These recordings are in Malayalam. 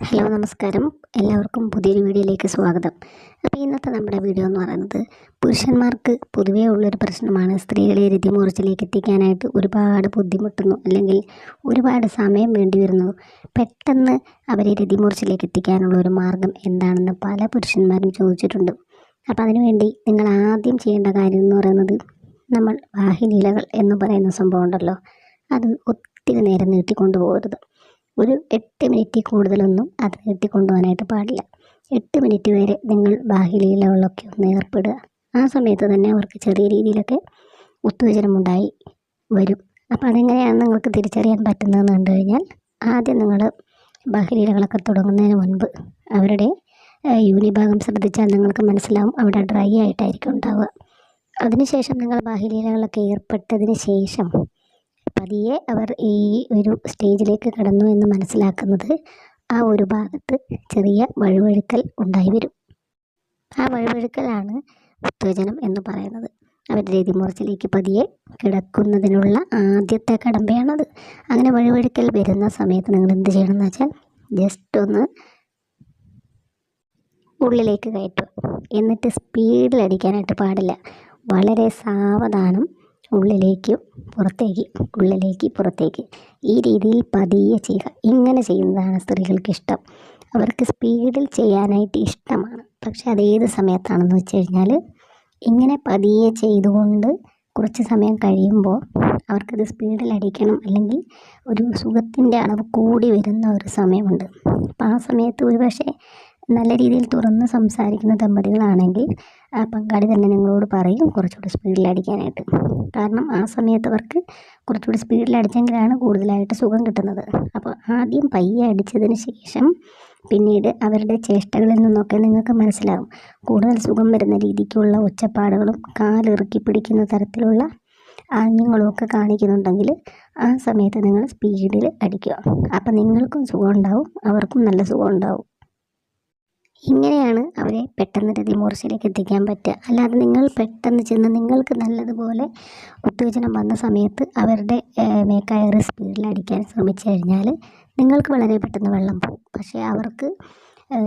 ഹലോ നമസ്കാരം. എല്ലാവർക്കും പുതിയൊരു വീഡിയോയിലേക്ക് സ്വാഗതം. അപ്പോൾ ഇന്നത്തെ നമ്മുടെ വീഡിയോ എന്ന് പറയുന്നത് പുരുഷന്മാർക്ക് പൊതുവേ ഉള്ളൊരു പ്രശ്നമാണ്. സ്ത്രീകളെ രതിമൂർച്ചയിലേക്ക് എത്തിക്കാനായിട്ട് ഒരുപാട് ബുദ്ധിമുട്ടുന്നു അല്ലെങ്കിൽ ഒരുപാട് സമയം വേണ്ടി വരുന്നു. പെട്ടെന്ന് അവരെ രതിമൂർച്ചയിലേക്ക് എത്തിക്കാനുള്ള ഒരു മാർഗം എന്താണെന്ന് പല പുരുഷന്മാരും ചോദിച്ചിട്ടുണ്ട്. അപ്പോൾ അതിനുവേണ്ടി നിങ്ങൾ ആദ്യം ചെയ്യേണ്ട കാര്യം എന്ന് പറയുന്നത് നമ്മൾ വാഹിലീലകൾ എന്ന് പറയുന്ന സംഭവം ഉണ്ടല്ലോ. അത് ഒത്തിരി നേരം നീട്ടിക്കൊണ്ടു പോകരുത്. ഒരു എട്ട് മിനിറ്റിൽ കൂടുതലൊന്നും അത് നീട്ടിക്കൊണ്ടുപോകാനായിട്ട് പാടില്ല. എട്ട് മിനിറ്റ് വരെ നിങ്ങൾ ബാഹ്യലീലകളിലൊക്കെ ഒന്ന് ഏർപ്പെടുക. ആ സമയത്ത് തന്നെ അവർക്ക് ചെറിയ രീതിയിലൊക്കെ ഉത്തേജനമുണ്ടായി വരും. അപ്പോൾ അതെങ്ങനെയാണ് നിങ്ങൾക്ക് തിരിച്ചറിയാൻ പറ്റുന്നതെന്ന് കണ്ടു കഴിഞ്ഞാൽ ആദ്യം നിങ്ങൾ ബാഹ്യലീലകളൊക്കെ തുടങ്ങുന്നതിന് മുൻപ് അവരുടെ യൂനിഭാഗം ശ്രദ്ധിച്ചാൽ നിങ്ങൾക്ക് മനസ്സിലാവും അവിടെ ഡ്രൈ ആയിട്ടായിരിക്കും ഉണ്ടാവുക. അതിനുശേഷം നിങ്ങൾ ബാഹ്യലീലകളൊക്കെ ഏർപ്പെട്ടതിന് ശേഷം പതിയെ അവർ ഈ ഒരു സ്റ്റേജിലേക്ക് കടന്നു എന്ന് മനസ്സിലാക്കുന്നത് ആ ഒരു ഭാഗത്ത് ചെറിയ വഴുവഴുക്കൽ ഉണ്ടായി വരും. ആ വഴുവഴുക്കലാണ് ഉത്തേജനം എന്ന് പറയുന്നത്. അവരുടെ രതിമൂർച്ചയിലേക്ക് പതിയെ കിടക്കുന്നതിനുള്ള ആദ്യത്തെ കടമ്പയാണത്. അങ്ങനെ വഴുവഴുക്കൽ വരുന്ന സമയത്ത് നിങ്ങൾ എന്ത് ചെയ്യണം എന്ന് വെച്ചാൽ ജസ്റ്റ് ഒന്ന് ഉള്ളിലേക്ക് കയറ്റുക. എന്നിട്ട് സ്പീഡിൽ അടിക്കാനായിട്ട് പാടില്ല. വളരെ സാവധാനം ഉള്ളിലേക്കും പുറത്തേക്ക് ഉള്ളിലേക്ക് പുറത്തേക്ക്. ഈ രീതിയിൽ പതിയെ ചെയ്യുക. ഇങ്ങനെ ചെയ്യുന്നതാണ് സ്ത്രീകൾക്ക് ഇഷ്ടം. അവർക്ക് സ്പീഡിൽ ചെയ്യാനായിട്ട് ഇഷ്ടമാണ്. പക്ഷെ അത് ഏത് സമയത്താണെന്ന് വെച്ച് കഴിഞ്ഞാൽ ഇങ്ങനെ പതിയെ ചെയ്തുകൊണ്ട് കുറച്ച് സമയം കഴിയുമ്പോൾ അവർക്കത് സ്പീഡിൽ അടിക്കണം അല്ലെങ്കിൽ ഒരു സുഖത്തിന്റെ അളവ് കൂടി വരുന്ന ഒരു സമയമുണ്ട്. അപ്പോൾ ആ സമയത്ത് ഒരുപക്ഷെ നല്ല രീതിയിൽ തുറന്ന് സംസാരിക്കുന്ന ദമ്പതികളാണെങ്കിൽ ആ പങ്കാളി തന്നെ നിങ്ങളോട് പറയും കുറച്ചുകൂടി സ്പീഡിലടിക്കാനായിട്ട് കാരണം ആ സമയത്ത് അവർക്ക് കുറച്ചുകൂടി സ്പീഡിലടിച്ചെങ്കിലാണ് കൂടുതലായിട്ട് സുഖം കിട്ടുന്നത്. അപ്പോൾ ആദ്യം പയ്യെ അടിച്ചതിന് ശേഷം പിന്നീട് അവരുടെ ചേഷ്ടകളിൽ നിന്നൊക്കെ നിങ്ങൾക്ക് മനസ്സിലാകും കൂടുതൽ സുഖം വരുന്ന രീതിക്കുള്ള ഒച്ചപ്പാടുകളും കാലിറുക്കി പിടിക്കുന്ന തരത്തിലുള്ള ആംഗ്യങ്ങളുമൊക്കെ കാണിക്കുന്നുണ്ടെങ്കിൽ ആ സമയത്ത് നിങ്ങൾ സ്പീഡിൽ അടിക്കുക. അപ്പം നിങ്ങൾക്കും സുഖം ഉണ്ടാവും അവർക്കും നല്ല സുഖം ഉണ്ടാവും. ഇങ്ങനെയാണ് അവരെ പെട്ടെന്ന് രതിമൂർച്ചയിലേക്ക് എത്തിക്കാൻ പറ്റുക. അല്ലാതെ നിങ്ങൾ പെട്ടെന്ന് ചെന്ന് നിങ്ങൾക്ക് നല്ലതുപോലെ ഉത്തേജനം വന്ന സമയത്ത് അവരുടെ മേക്കയറി സ്പീഡിൽ അടിക്കാൻ ശ്രമിച്ചു കഴിഞ്ഞാൽ നിങ്ങൾക്ക് വളരെ പെട്ടെന്ന് വെള്ളം പോകും. പക്ഷേ അവർക്ക്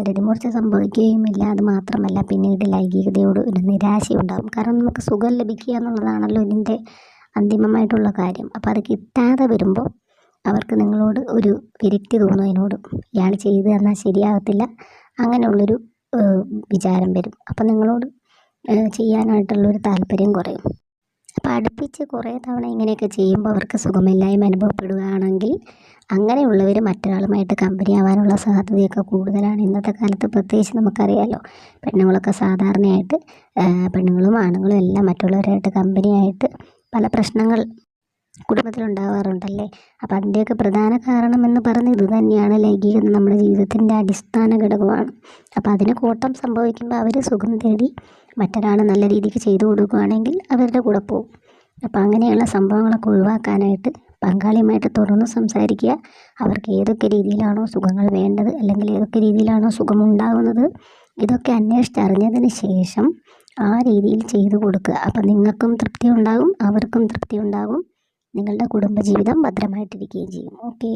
രതിമൂർച്ച സംഭവിക്കുകയുമില്ല. അത് മാത്രമല്ല പിന്നീട് ലൈംഗികതയോട് ഒരു നിരാശയുണ്ടാകും. കാരണം നമുക്ക് സുഖം ലഭിക്കുക എന്നുള്ളതാണല്ലോ ഇതിന്റെ അന്തിമമായിട്ടുള്ള കാര്യം. അപ്പോൾ അത് കിട്ടാതെ വരുമ്പോൾ അവർക്ക് നിങ്ങളോട് ഒരു വിരക്തി തോന്നും. അതിനോട് ഇയാൾ ചെയ്ത് തന്നാൽ ശരിയാകത്തില്ല. അങ്ങനെയുള്ളൊരു വിചാരം വരും. അപ്പം നിങ്ങളോട് ചെയ്യാനായിട്ടുള്ളൊരു താല്പര്യം കുറയും. അപ്പോൾ അടുപ്പിച്ച് കുറേ തവണ ഇങ്ങനെയൊക്കെ ചെയ്യുമ്പോൾ അവർക്ക് സുഖമില്ലായ്മ അനുഭവപ്പെടുകയാണെങ്കിൽ അങ്ങനെയുള്ളവർ മറ്റൊരാളുമായിട്ട് കമ്പനി ആവാനുള്ള സാധ്യതയൊക്കെ കൂടുതലാണ്. ഇന്നത്തെ കാലത്ത് പ്രത്യേകിച്ച് നമുക്കറിയാലോ പെണ്ണുങ്ങളൊക്കെ സാധാരണയായിട്ട് പെണ്ണുങ്ങളും ആണുങ്ങളും എല്ലാം മറ്റുള്ളവരായിട്ട് കമ്പനിയായിട്ട് പല പ്രശ്നങ്ങൾ കുടുംബത്തിലുണ്ടാവാറുണ്ടല്ലേ? അപ്പോൾ അതിന്റെയൊക്കെ പ്രധാന കാരണം എന്ന് പറയുന്നത് ഇത് തന്നെയാണ് ലൈംഗികത നമ്മുടെ ജീവിതത്തിന്റെ അടിസ്ഥാന ഘടകമാണ്. അപ്പോൾ അതിന് കോട്ടം സംഭവിക്കുമ്പോൾ അവർ സുഖം തേടി മറ്റൊരാൾ നല്ല രീതിക്ക് ചെയ്തു കൊടുക്കുകയാണെങ്കിൽ അവരുടെ കൂടെ പോകും അപ്പോൾ അങ്ങനെയുള്ള സംഭവങ്ങളൊക്കെ ഒഴിവാക്കാനായിട്ട് പങ്കാളിയുമായിട്ട് തുറന്ന് സംസാരിക്കുക. അവർക്ക് ഏതൊക്കെ രീതിയിലാണോ സുഖങ്ങൾ വേണ്ടത് അല്ലെങ്കിൽ ഏതൊക്കെ രീതിയിലാണോ സുഖമുണ്ടാകുന്നത് ഇതൊക്കെ അന്വേഷിച്ചറിഞ്ഞതിന് ശേഷം ആ രീതിയിൽ ചെയ്തു കൊടുക്കുക. അപ്പം നിങ്ങൾക്കും തൃപ്തി ഉണ്ടാകും അവർക്കും തൃപ്തി ഉണ്ടാകും. നിങ്ങളുടെ കുടുംബജീവിതം ഭദ്രമായിട്ടിരിക്കുകയും ചെയ്യും. ഓക്കേ